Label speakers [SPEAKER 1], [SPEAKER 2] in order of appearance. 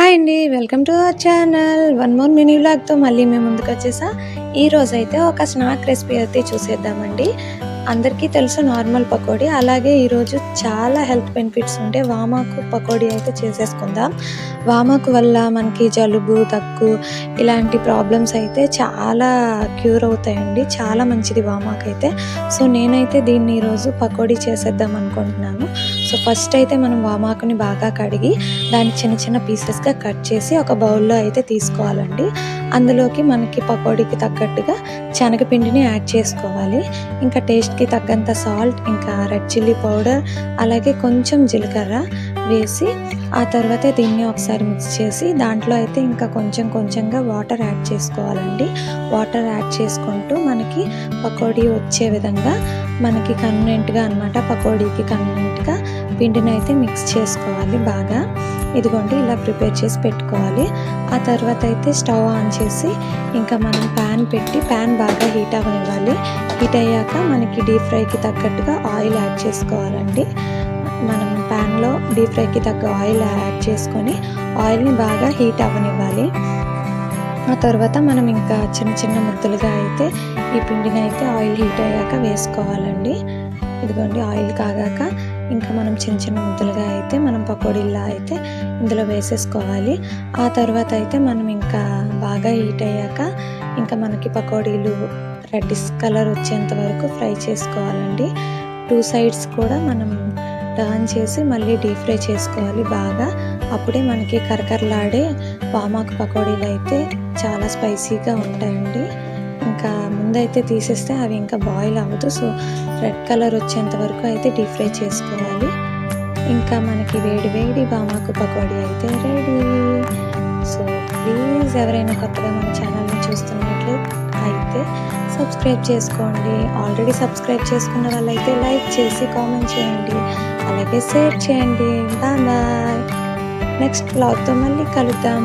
[SPEAKER 1] Hi అండి welcome to our channel. One more mini వ్లాగ్తో మళ్ళీ మేము ముందుకు వచ్చేసా. ఈరోజు అయితే ఒక స్నాక్ రెసిపీ అయితే చూసేద్దామండి. అందరికీ తెలుసు నార్మల్ పకోడీ. అలాగే ఈరోజు చాలా హెల్త్ బెనిఫిట్స్ ఉంటే వామాకు పకోడీ అయితే చేసేసుకుందాం. వామాకు వల్ల మనకి జలుబు దగ్గు ఇలాంటి ప్రాబ్లమ్స్ అయితే చాలా క్యూర్ అవుతాయండి. చాలా మంచిది వామాకు అయితే సో నేనైతే దీన్ని ఈరోజు పకోడీ చేసేద్దాం అనుకుంటున్నాను. సో ఫస్ట్ అయితే మనం వామాకుని బాగా కడిగి దాన్ని చిన్న చిన్న పీసెస్గా కట్ చేసి ఒక బౌల్లో అయితే తీసుకోవాలండి. అందులోకి మనకి పకోడీకి తగ్గట్టుగా శనగపిండిని యాడ్ చేసుకోవాలి. ఇంకా టేస్ట్కి తగ్గంత సాల్ట్ ఇంకా రెడ్ చిల్లీ పౌడర్ అలాగే కొంచెం జీలకర్ర వేసి ఆ తర్వాత దీన్ని ఒకసారి మిక్స్ చేసి దాంట్లో అయితే ఇంకా కొంచెం కొంచెంగా వాటర్ యాడ్ చేసుకోవాలండి. వాటర్ యాడ్ చేసుకుంటూ మనకి పకోడీ వచ్చే విధంగా మనకి కన్వీనెంట్గా అనమాట పకోడీకి కన్వీనెంట్గా పిండిని అయితే మిక్స్ చేసుకోవాలి బాగా. ఇదిగోండి ఇలా ప్రిపేర్ చేసి పెట్టుకోవాలి. ఆ తర్వాత అయితే స్టవ్ ఆన్ చేసి ఇంకా మనం ప్యాన్ పెట్టి ప్యాన్ బాగా హీట్ అవ్వనివ్వాలి హీట్ అయ్యాక మనకి డీప్ ఫ్రైకి తగ్గట్టుగా ఆయిల్ యాడ్ చేసుకోవాలండి. మనం ప్యాన్లో డీప్ ఫ్రైకి తగ్గ ఆయిల్ యాడ్ చేసుకొని ఆయిల్ని బాగా హీట్ అవ్వనివ్వాలి. ఆ తర్వాత మనం ఇంకా చిన్న చిన్న ముద్దలుగా అయితే ఈ పిండిని అయితే ఆయిల్ హీట్ అయ్యాక వేసుకోవాలండి. ఇదిగోండి ఆయిల్ కాగాక ఇంకా మనం చిన్న చిన్న ముద్దలుగా అయితే మనం పకోడీలా అయితే ఇందులో వేసేసుకోవాలి. ఆ తర్వాత అయితే మనం ఇంకా బాగా హీట్ అయ్యాక ఇంకా మనకి పకోడీలు రెడ్డిష్ కలర్ వచ్చేంత వరకు ఫ్రై చేసుకోవాలండి. టూ సైడ్స్ కూడా మనం టర్న్ చేసి మళ్ళీ డీప్ ఫ్రై చేసుకోవాలి బాగా. అప్పుడే మనకి కరకరలాడే పామాకు పకోడీలు అయితే చాలా స్పైసీగా ఉంటాయండి. ఇంకా ముందైతే తీసేస్తే అవి ఇంకా బాయిల్ అవ్వదు. సో రెడ్ కలర్ వచ్చేంత వరకు అయితే డీప్ ఫ్రై చేసుకోవాలి. ఇంకా మనకి వేడి వేడి బామాకు పకోడీ అయితే రెడీ సో ప్లీజ్ ఎవరైనా కొత్తగా మన ఛానల్ని చూస్తున్నట్లు అయితే సబ్స్క్రైబ్ చేసుకోండి. ఆల్రెడీ సబ్స్క్రైబ్ చేసుకున్న వాళ్ళైతే లైక్ చేసి కామెంట్ చేయండి. అలాగే షేర్ చేయండి. బాయ్ బాయ్ నెక్స్ట్ బ్లాగ్తో మళ్ళీ కలుద్దాం.